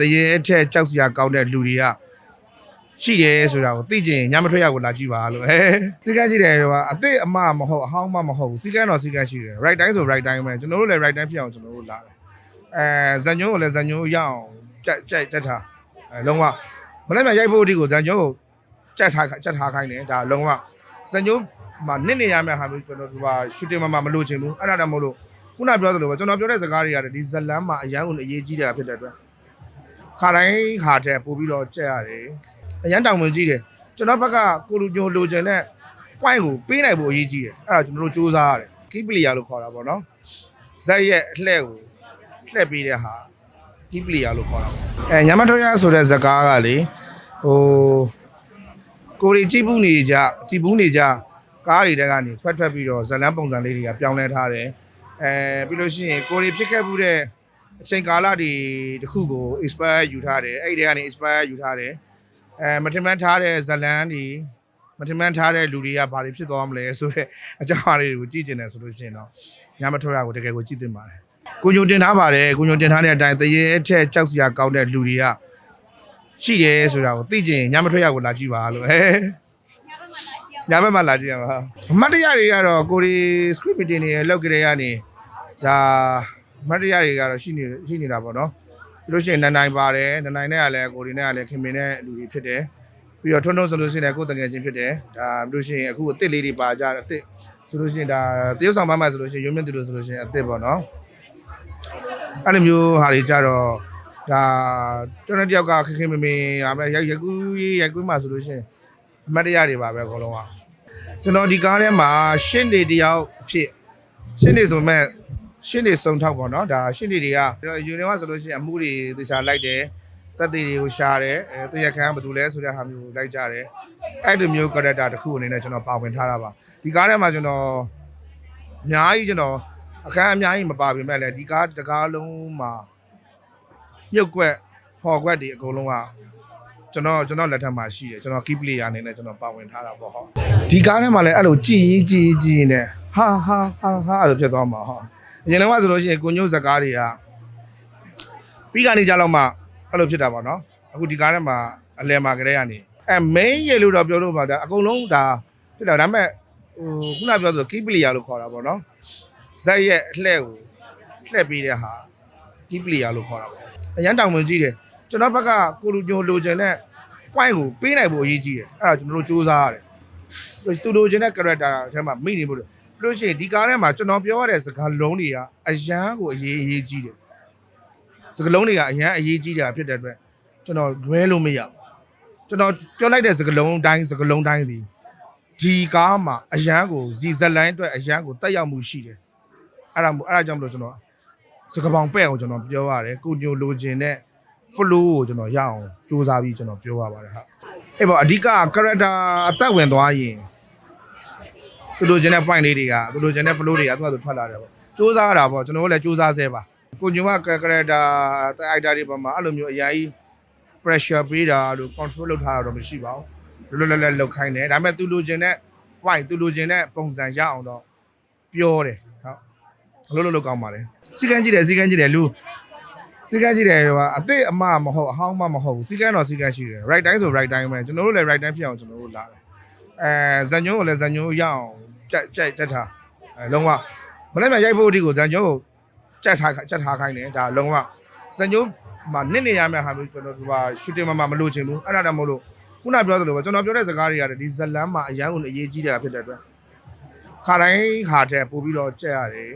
တရေအထက်ကြောက်စရာကောင်းတဲ့လူတွေကရှိတယ်ဆိုတာကိုသိချင်ညမထွက်ရကိုလာကြည့်ပါလို့အဲစီကန်းရှိတယ်ဟိုကအစ်စ်အမမဟုတ်အဟောင်းမမဟုတ်ဘူးစီကန်းတော့စီကန်းရှိတယ် right time ဆို right time ပဲကျွန်တော်တို့လည်း right time ဖြစ်အောင်ကျွန်တော်တို့လာတယ်အဲဇန်ညုံကိုလည်းဇန်ညုံရအောင်ကြက်ကြက်ကြက်ထားအဲလုံးဝမနေ့ကရိုက်ဖို့အထိကိုဇန်ညုံကိုကြက်ထားကြက်ထားခိုင်းတယ်ဒါလုံးဝဇန်ညုံမှာနစ်နေရမယ့်ဟာမျိုးကျွန်တော်တို့က shooting မှာမလို့ချင်ဘူးအဲ့ဒါတောင်မလို့ခုနပြောသလိုပဲကျွန်တော်ပြောတဲ့စကားတွေကဒီဇလန်မှာအရန်ကိုအရေးကြီးတာဖြစ်တဲ့အတွက် ခါတိုင်းခါတဲ့ပို့ပြီးတော့ကြက်ရတယ်အရန်တောင်ဝင်ကြည့်တယ်ကျွန်တော်ဘက်ကကိုလူညိုလိုချင်တဲ့ point ကိုပေးနိုင်ဖို့အရေးကြီးတယ်အဲ့ဒါကျွန်တော်တို့စူးစမ်းရတယ် key player လို့ခေါ်တာပေါ့နော်ဇက်ရဲ့အလှည့်ကိုလှည့်ပေးတဲ့ဟာ key player လို့ခေါ်တာပေါ့အဲညမထွန်းရဆိုတဲ့ဇကားကလေဟိုကိုရီကြည့်ဘူးနေကြကြည့်ဘူးနေကြကားတွေတဲကနေခွက်ထွက်ပြီးတော့ဇလန်းပုံစံလေးတွေကပြောင်းလဲထားတယ်အဲပြီးလို့ရှိရင်ကိုရီဖြစ်ခဲ့မှုတဲ့ အချိန်ကာလတွေတစ်ခုကို expire ယူထားတယ်အဲ့ဒီကနေ expire ယူထားတယ်အဲမထင်မှန်းထားတဲ့ဇလန်းတွေမထင်မှန်းထားတဲ့လူတွေကဘာတွေဖြစ်သွားမလဲဆိုတော့အကြောင်းအရာတွေကိုကြည့်ကျင်တယ်ဆိုလို့ရှိရင်တော့ညမထွက်ရကိုတကယ်ကိုကြည့်သင့်ပါတယ်ကိုညိုတင်ထားပါတယ်ကိုညိုတင်ထားတဲ့အတိုင်းတရေအထက်ကြောက်စရာကောင်းတဲ့လူတွေကရှိတယ်ဆိုတာကိုသိကျင်ညမထွက်ရကိုလာကြည့်ပါလို့အဲညဘက်မှာလာကြည့်ရမှာအမှတ်တရတွေကတော့ကိုရီ script meeting တွေလောက်ကြတဲ့ကနေဒါ မတ်တရားတွေကတော့ရှိနေရှိနေတာပေါ့နော်ပြီးလို့ရှိရင်နန်နိုင်ပါတယ်နန်နိုင်နဲ့ကလည်းကိုရီနဲ့ကလည်းခင်မင်းနဲ့လူတွေဖြစ်တယ်ပြီးတော့ထွန်းထွန်းဆိုလို့ရှိရင်လည်းကိုယ်တငယ်ချင်းဖြစ်တယ်ဒါပြီးလို့ရှိရင်အခုအစ်စ်လေးတွေပါကြတယ်အစ်စ်ဆိုလို့ရှိရင်ဒါတရုတ်ဆောင်ပန်းမှဆိုလို့ရှိရင်ရုံးမြင့်တူလို့ဆိုလို့ရှိရင်အစ်စ်ပေါ့နော်အဲ့လိုမျိုးဟာတွေကြတော့ဒါကျွန်တော်တယောက်ကခင်ခင်မင်းမင်းဒါပဲရိုက်ရကူရိုက်ကူမှဆိုလို့ရှိရင်အမတ်တရားတွေပါပဲအကုန်လုံးကကျွန်တော်ဒီကားထဲမှာရှင်းနေတယောက်ဖြစ်ရှင်းနေဆိုမဲ့ ရှင်းနေစုံထောက်ပေါ့နော်ဒါရှင်းနေတွေကယူနေမှာဆိုလို့ရှိရင်အမှုတွေသေချာလိုက်တယ်တက်သေးတွေကိုရှားတယ်အဲတရားခံကဘာလို့လဲဆိုတဲ့ဟာမျိုးကိုလိုက်ကြတယ်အဲ့လိုမျိုး character တစ်ခုအနေနဲ့ကျွန်တော်ပါဝင်ထားတာပါဒီကားထဲမှာကျွန်တော်အများကြီးကျွန်တော်အခန်းအများကြီးမပါပြင်မဲ့လည်းဒီကားတကားလုံးမှာမြုပ်ကွက်ဟော်ကွက်တွေအကုန်လုံးကကျွန်တော်ကျွန်တော်လက်ထက်မှာရှိတယ်ကျွန်တော် key player အနေနဲ့ကျွန်တော်ပါဝင်ထားတာပေါ့ဟောဒီကားထဲမှာလည်းအဲ့လိုကြည်ရင်ကြည်ကြည်နေဟာဟာဟာဟာအဲ့လိုဖြစ်သွားမှာဟော အရင်တော့ဆိုလို့ရှိရင်ကိုညို့ဇကားတွေကပြီးကနေကြတော့မှအဲ့လိုဖြစ်တာပေါ့နော်အခုဒီကားထဲမှာအလဲမှာကလေးကနေအဲ main ရေလို့တော့ပြောလို့ပါဒါအကုန်လုံးဒါဖြစ်တာဒါပေမဲ့ဟိုခုနပြောသလို key player လို့ခေါ်တာပေါ့နော်ဇက်ရဲ့အလှည့်ကိုလှည့်ပေးတဲ့ဟာ key player လို့ခေါ်တာပေါ့အရန်တောင်ဝင်ကြည့်တယ်ကျွန်တော်ဘက်ကကိုလူညိုလိုချင်တဲ့ point ကိုပေးနိုင်ဖို့အရေးကြီးတယ်အဲ့ဒါကျွန်တော်တို့စူးစမ်းရတယ်သူလိုချင်တဲ့ character အဲမှာမိနေဖို့ လို့လို့ရှိရင်ဒီကားထဲမှာကျွန်တော်ပြောရတဲ့စကားလုံးတွေကအရန်ကိုအရေးအရေးကြီးတယ်စကားလုံးတွေကအရန်အရေးကြီးတာဖြစ်တဲ့အတွက်ကျွန်တော်လွဲလို့မရဘူးကျွန်တော်ပြောလိုက်တဲ့စကားလုံးတိုင်းစကားလုံးတိုင်းဒီဒီကားမှာအရန်ကိုဇီဇက်လိုင်းအတွက်အရန်ကိုတက်ရောက်မှုရှိတယ်အဲ့ဒါမို့အဲ့ဒါကြောင့်မလို့ကျွန်တော်စကားပေါင်ပဲ့အောင်ကျွန်တော်ပြောရတယ်ကိုညိုလိုချင်တဲ့ flow ကိုကျွန်တော်ရအောင်စူးစမ်းပြီးကျွန်တော်ပြောရပါတယ်ဟာအဲ့ပေါ့အဓိက character အသက်ဝင်သွားရင် သူတို့ကျင်တဲ့ point လေးတွေကသူတို့ကျင်တဲ့ flow တွေကသူကသူထွက်လာတယ်ပေါ့စူးစမ်းရတာပေါ့ကျွန်တော်တို့လည်းစူးစမ်းဆဲပါကိုညုံက character actor တွေပေါ်မှာအဲ့လိုမျိုးအရင်ကြီး pressure ပေးတာလို့ control လုပ်ထားတာတော့မရှိပါဘူးလွတ်လွတ်လပ်လပ်လုပ်ခိုင်းတယ်ဒါပေမဲ့သူလိုချင်တဲ့ point သူလိုချင်တဲ့ပုံစံရအောင်တော့ပြောတယ်ဟုတ်လို့လို့လောက်ကောင်းပါလေစီကန်းကြည့်တယ်စီကန်းကြည့်တယ်လူစီကန်းကြည့်တယ်ဟိုကအစ်စ်အမမဟုတ်အဟောင်းမမဟုတ်ဘူးစီကန်းတော့စီကန်းရှိတယ် right time ဆို right time ပဲကျွန်တော်တို့လည်း right time ဖြစ်အောင်ကျွန်တော်တို့လာတယ်အဲဇန်ညုံကိုလည်းဇန်ညုံရအောင် ကြက်ကြက်ကြက်ထားအဲလုံးဝမနေ့ကရိုက်ဖို့အထိကိုဇန်ညုံကိုကြက်ထားကြက်ထားခိုင်းတယ်ဒါလုံးဝဇန်ညုံမှာနစ်နေရမယ့်ဟာမျိုးကျွန်တော်တို့က shooting မှာမလို့ချင်ဘူးအဲ့ဒါတည်းမလို့ခုနပြောသလိုပဲကျွန်တော်ပြောတဲ့စကားတွေကဒီဇလန်းမှာအရန်ကိုအရေးကြီးတာဖြစ်တဲ့အတွက်ခါတိုင်းခါတဲ့ပို့ပြီးတော့ကြက်ရတယ်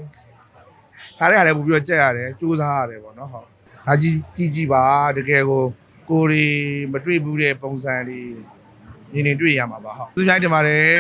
ခါတိုင်းခါတဲ့ပို့ပြီးတော့ကြက်ရတယ်စူးစမ်းရတယ်ပေါ့နော်ဟုတ်ဒါကြီးကြီးကြီးပါတကယ်ကိုကိုရီမတွေ့ဘူးတဲ့ပုံစံလေးမြင်နေတွေ့ရမှာပါဟုတ်သူများတင်ပါတယ်